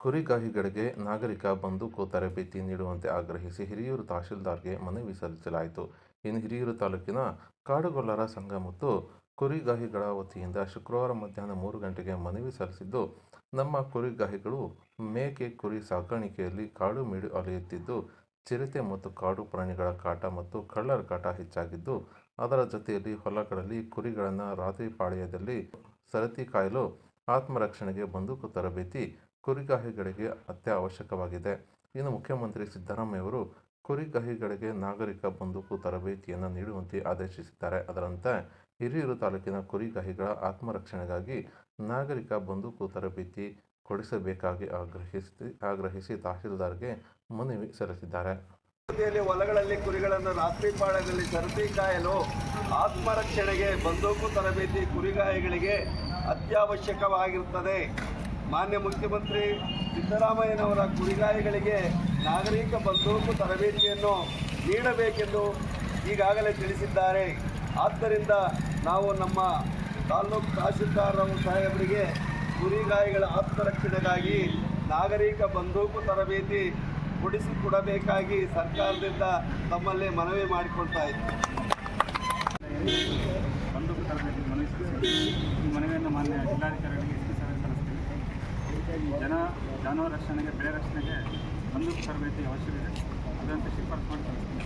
ಕುರಿಗಾಹಿಗಳಿಗೆ ನಾಗರಿಕ ಬಂದೂಕು ತರಬೇತಿ ನೀಡುವಂತೆ ಆಗ್ರಹಿಸಿ ಹಿರಿಯೂರು ತಹಶೀಲ್ದಾರ್ಗೆ ಮನವಿ ಸಲ್ಲಿಸಲಾಯಿತು. ಇನ್ನು ಹಿರಿಯೂರು ತಾಲೂಕಿನ ಕಾಡುಗೊಲ್ಲರ ಸಂಘ ಮತ್ತು ಕುರಿಗಾಹಿಗಳ ವತಿಯಿಂದ ಶುಕ್ರವಾರ ಮಧ್ಯಾಹ್ನ ಮೂರು ಗಂಟೆಗೆ ಮನವಿ ಸಲ್ಲಿಸಿದ್ದು, ನಮ್ಮ ಕುರಿಗಾಹಿಗಳು ಮೇಕೆ ಕುರಿ ಸಾಕಾಣಿಕೆಯಲ್ಲಿ ಕಾಡು ಮೀಡು ಅಲೆಯುತ್ತಿದ್ದು, ಚಿರತೆ ಮತ್ತು ಕಾಡು ಪ್ರಾಣಿಗಳ ಕಾಟ ಮತ್ತು ಕಳ್ಳರ ಕಾಟ ಹೆಚ್ಚಾಗಿದ್ದು, ಅದರ ಜೊತೆಯಲ್ಲಿ ಹೊಲಗಳಲ್ಲಿ ಕುರಿಗಳನ್ನು ರಾತ್ರಿ ಪಾಳ್ಯದಲ್ಲಿ ಸರತಿ ಕಾಯಲು ಆತ್ಮರಕ್ಷಣೆಗೆ ಬಂದೂಕು ತರಬೇತಿ ಕುರಿಗಾಹಿಗಳಿಗೆ ಅತ್ಯವಶ್ಯಕವಾಗಿದೆ. ಇನ್ನು ಮುಖ್ಯಮಂತ್ರಿ ಸಿದ್ದರಾಮಯ್ಯವರು ಕುರಿಗಾಹಿಗಳಿಗೆ ನಾಗರಿಕ ಬಂದೂಕು ತರಬೇತಿಯನ್ನು ನೀಡುವಂತೆ ಆದೇಶಿಸಿದ್ದಾರೆ. ಅದರಂತೆ ಹಿರಿಯೂರು ತಾಲೂಕಿನ ಕುರಿಗಾಹಿಗಳ ಆತ್ಮರಕ್ಷಣೆಗಾಗಿ ನಾಗರಿಕ ಬಂದೂಕು ತರಬೇತಿ ಕೊಡಿಸಬೇಕಾಗಿ ಆಗ್ರಹಿಸಿ ಆಗ್ರಹಿಸಿ ತಹಶೀಲ್ದಾರ್ಗೆ ಮನವಿ ಸಲ್ಲಿಸಿದ್ದಾರೆ. ಹೊಲಗಳಲ್ಲಿ ಕುರಿಗಳನ್ನು ರಾತ್ರಿ ಪಾಳದಲ್ಲಿ ಸರತಿ ಕಾಯಲು ಆತ್ಮರಕ್ಷಣೆಗೆ ಬಂದೂಕು ತರಬೇತಿ ಕುರಿಗಾಯಿಗಳಿಗೆ ಅತ್ಯವಶ್ಯಕವಾಗಿರುತ್ತದೆ. ಮಾನ್ಯ ಮುಖ್ಯಮಂತ್ರಿ ಸಿದ್ದರಾಮಯ್ಯನವರ ಕುರಿಗಾಯಿಗಳಿಗೆ ನಾಗರಿಕ ಬಂದೂಕು ತರಬೇತಿಯನ್ನು ನೀಡಬೇಕೆಂದು ಈಗಾಗಲೇ ತಿಳಿಸಿದ್ದಾರೆ. ಆದ್ದರಿಂದ ನಾವು ನಮ್ಮ ತಾಲ್ಲೂಕು ತಹಶೀಲ್ದಾರ್ ಸಾಹೇಬರಿಗೆ ಕುರಿಗಾಯಿಗಳ ಆತ್ಮರಕ್ಷಣೆಗಾಗಿ ನಾಗರಿಕ ಬಂದೂಕು ತರಬೇತಿ ಕೊಡಿಸಿಕೊಡಬೇಕಾಗಿ ಸರ್ಕಾರದಿಂದ ತಮ್ಮಲ್ಲಿ ಮನವಿ ಮಾಡಿಕೊಳ್ತಾ ಇದ್ದೀವಿ ಬಂದೂಕು ತರಬೇತಿ ಮನವಿ ಮನವಿಯನ್ನು ಮಾನ್ಯ ಜಿಲ್ಲಾಧಿಕಾರಿಗಳಿಗೆ ಜನ ಜಾನುವಾರು ರಕ್ಷಣೆಗೆ ಬೆಳೆ ರಕ್ಷಣೆಗೆ ಬಂದು ತರಬೇತಿ ಅವಶ್ಯವಿದೆ ಅದರಂತೆ ಶಿಫಾರಸು ಮಾಡಿ ಸಲ್ಲಿಸ್ತೀವಿ